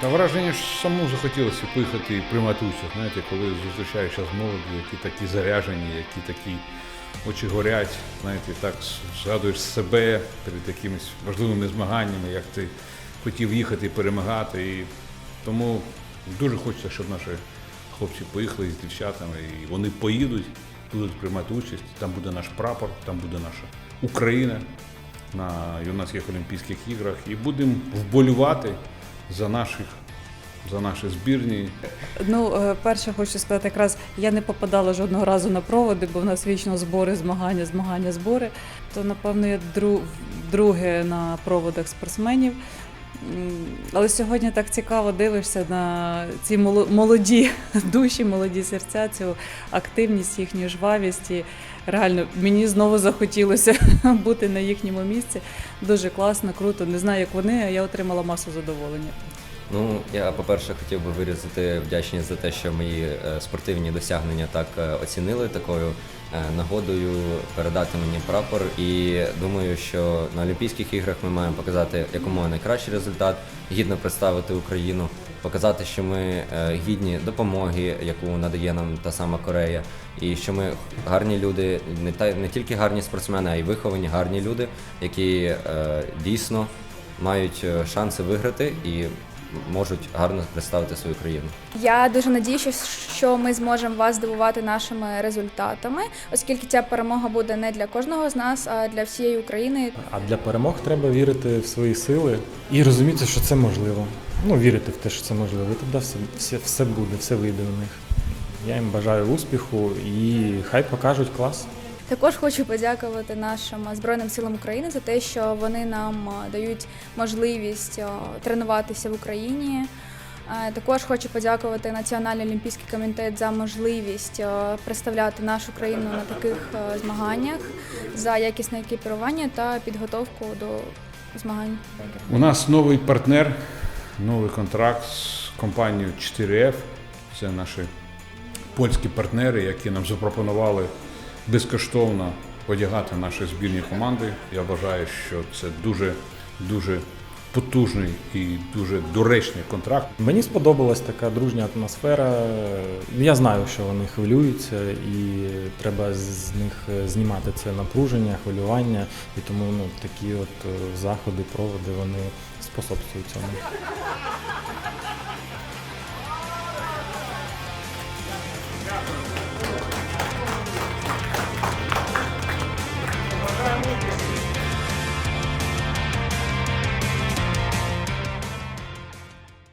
Та враження ж самому захотілося поїхати і приймати участь. Знаєте, коли зустрічаєшся з молоді, які такі заряжені, які такі очі горять, знаєте, так згадуєш себе перед якимись важливими змаганнями, як ти хотів їхати перемагати. І тому дуже хочеться, щоб наші хлопці поїхали з дівчатами, і вони поїдуть, будуть приймати участь. Там буде наш прапор, там буде наша Україна на юнацьких Олімпійських іграх, і будемо вболювати за наших, за наші збірні. Ну, е, перше хочу сказати, якраз я не попадала жодного разу на проводи, бо в нас вічно збори, змагання, змагання, збори. То, напевно, я дру- друге на проводах спортсменів. Але сьогодні так цікаво дивишся на ці молоді душі, молоді серця, цю активність, їхню жвавість. Реально мені знову захотілося бути на їхньому місці. Дуже класно, круто. Не знаю, як вони, а я отримала масу задоволення. Ну, я, по-перше, хотів би виразити вдячність за те, що мої е, спортивні досягнення так е, оцінили такою е, нагодою передати мені прапор. І думаю, що на Олімпійських іграх ми маємо показати якомога найкращий результат, гідно представити Україну, показати, що ми е, гідні допомоги, яку надає нам та сама Корея, і що ми гарні люди, не та не тільки гарні спортсмени, а й виховані гарні люди, які е, дійсно мають е, шанси виграти і можуть гарно представити свою країну. Я дуже надіюся, що ми зможемо вас здивувати нашими результатами, оскільки ця перемога буде не для кожного з нас, а для всієї України. А для перемог треба вірити в свої сили і розуміти, що це можливо. Ну, вірити в те, що це можливо. І тоді все, все, все буде, все вийде у них. Я їм бажаю успіху і хай покажуть клас. Також хочу подякувати нашим збройним силам України за те, що вони нам дають можливість тренуватися в Україні. Е, Також хочу подякувати Національний олімпійський комітет за можливість представляти нашу країну на таких змаганнях, за якісне екіпірування та підготовку до змагань. У нас новий партнер, новий контракт з компанією 4F. Це наші польські партнери, які нам запропонували безкоштовно одягати наші збірні команди. Я вважаю, що це дуже дуже потужний і дуже доречний контракт. Мені сподобалась така дружня атмосфера. Я знаю, що вони хвилюються, і треба з них знімати це напруження, хвилювання. І тому ну, такі от е, заходи, проводи вони sposób tej ceny.